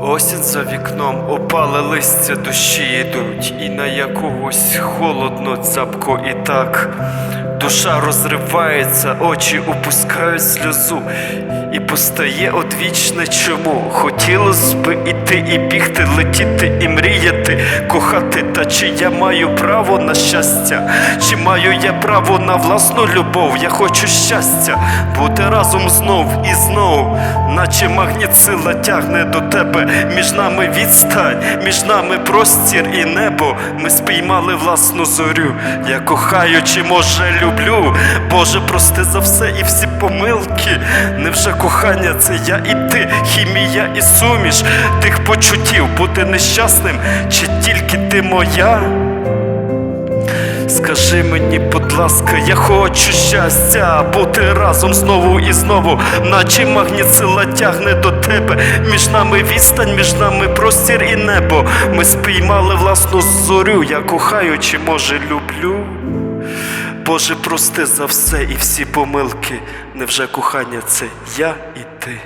Осінь за вікном опале листя душі йдуть, і на якогось холодно цапко і так. Душа розривається, очі опускають сльозу, і постає одвічне чому. Хотілося б іти і бігти, летіти і мріяти, кохати, та чи я маю право на щастя, чи маю я право на власну любов? Я хочу щастя, бути разом знов і знов, наче магніт сила тягне до тебе. Між нами відстань, між нами простір і небо. Ми спіймали власну зорю. Я кохаю, чи може люблю. Боже, прости за все і всі помилки. Невже кохання це я і ти, хімія і суміш тих почуттів бути нещасним, чи тільки ти моя? Скажи мені, будь ласка, я хочу щастя, бути разом знову і знову, наче магніт сила тягне до тебе. Між нами відстань, між нами простір і небо. Ми спіймали власну зорю, я кохаю, чи може люблю. Боже, прости за все і всі помилки. Невже кохання це я і ти?